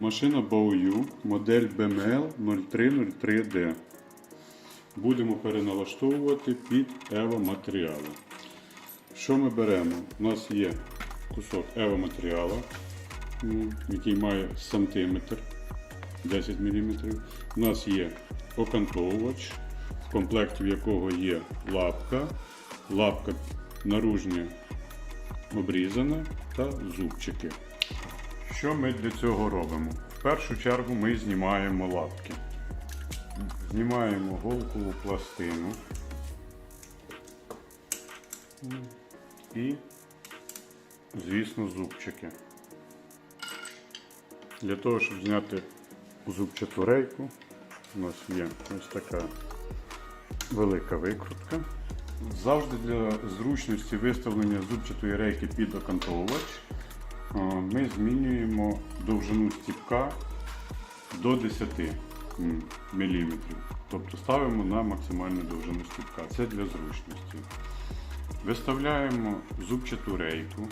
Машина Baoyu, модель BML 0303D. Будемо переналаштовувати під EVO матеріали. Що ми беремо? У нас є кусок EVO матеріалу, який має сантиметр 10 мм. У нас є окантовувач, в комплекті в якого є лапка, лапка наружня обрізана та зубчики. Що ми для цього робимо? В першу чергу ми знімаємо лапки. Знімаємо голкову пластину і, звісно, зубчики. Для того, щоб зняти зубчату рейку, у нас є ось така велика викрутка. Завжди для зручності виставлення зубчатої рейки під окантовувач ми змінюємо довжину стіпка до 10 мм. Тобто ставимо на максимальну довжину стіпка. Це для зручності. Виставляємо зубчату рейку.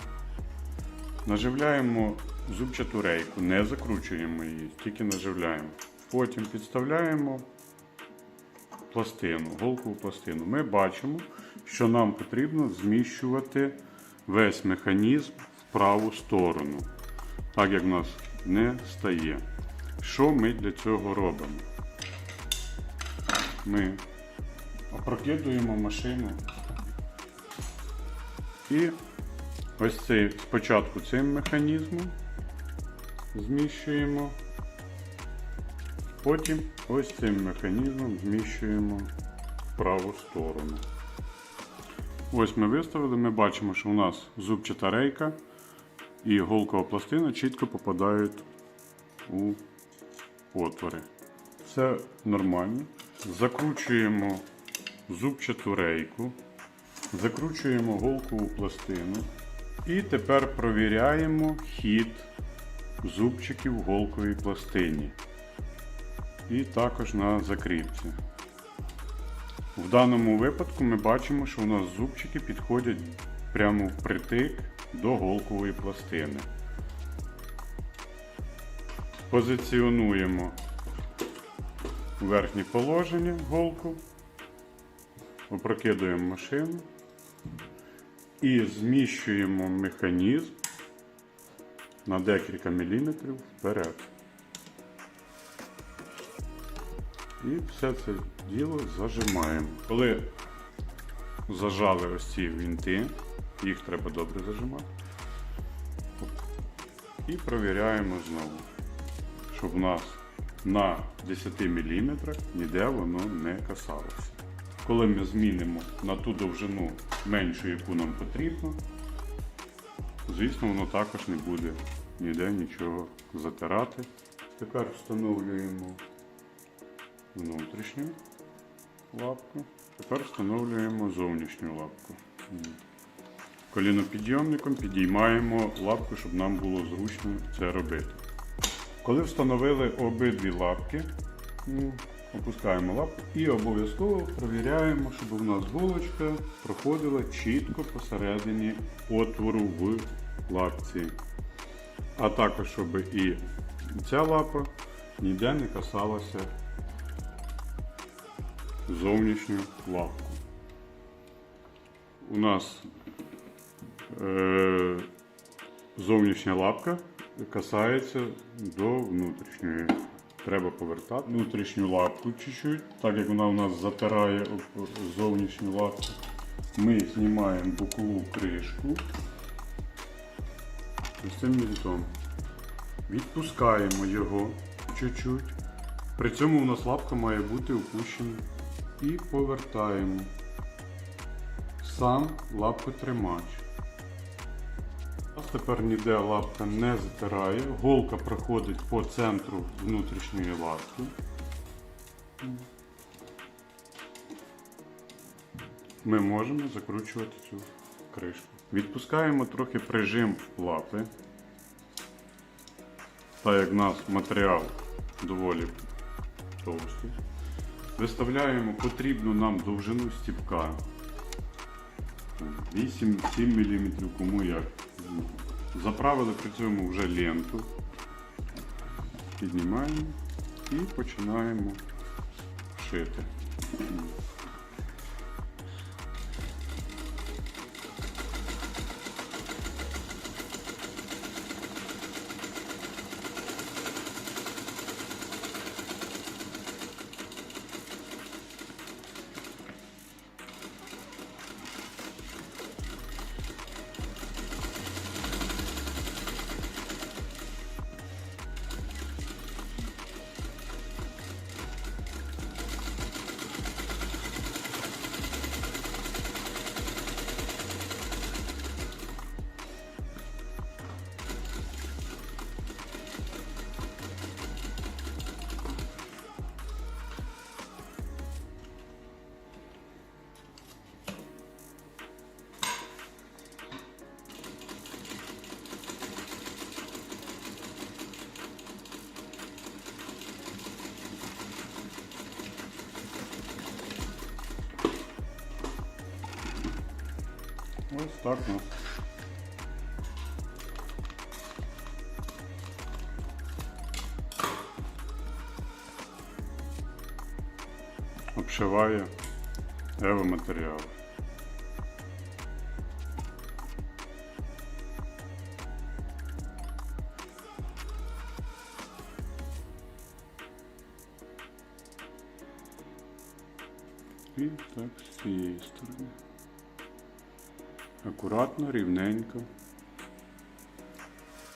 Наживляємо зубчату рейку, не закручуємо її, тільки наживляємо. Потім підставляємо пластину, голкову пластину. Ми бачимо, що нам потрібно зміщувати весь механізм праву сторону, так як в нас не стає. Що ми для цього робимо? Ми опрокидуємо машину і ось цей спочатку цим механізмом зміщуємо, потім ось цим механізмом зміщуємо в праву сторону. Ось ми виставили, ми бачимо, що у нас зубчата рейка і голкова пластина чітко попадають у отвори. Все нормально. Закручуємо зубчату рейку, закручуємо голкову пластину і тепер провіряємо хід зубчиків в пластині. І також на закріпці. В даному випадку ми бачимо, що у нас зубчики підходять прямо впритик до голкової пластини. Позиціонуємо верхнє положення голку, опрокидуємо машину і зміщуємо механізм на декілька міліметрів вперед. І все це діло зажимаємо. Коли зажали ось ці вінти, їх треба добре зажимати. І провіряємо знову, щоб у нас на 10 мм ніде воно не касалося. Коли ми змінимо на ту довжину меншу, яку нам потрібно, звісно, воно також не буде ніде нічого затирати. Тепер встановлюємо внутрішню лапку. Тепер встановлюємо зовнішню лапку. Колінопідйомником підіймаємо лапку, щоб нам було зручно це робити. Коли встановили обидві лапки, ну, опускаємо лапку і обов'язково провіряємо, щоб у нас булочка проходила чітко посередині отвору в лапці. А також, щоб і ця лапа ніде не касалася зовнішню лапку. У нас зовнішня лапка касається до внутрішньої. Треба повертати внутрішню лапку чуть-чуть, так як вона у нас затирає зовнішню лапку. Ми знімаємо бокову кришку ось цим вінтом. Відпускаємо його чуть-чуть. При цьому у нас лапка має бути опущена. І повертаємо сам лапкотримач. У тепер ніде лапка не затирає, голка проходить по центру внутрішньої лапки. Ми можемо закручувати цю кришку. Відпускаємо трохи прижим лапи. Так як у нас матеріал доволі товстий. Виставляємо потрібну нам довжину стіпка. 8-7 мм, кому як. Заправили при цьому вже ленту. піднімаємо і починаємо шити. Ось так у нас. Обшиває ево матеріал. І так з цієї сторони. Акуратно, рівненько.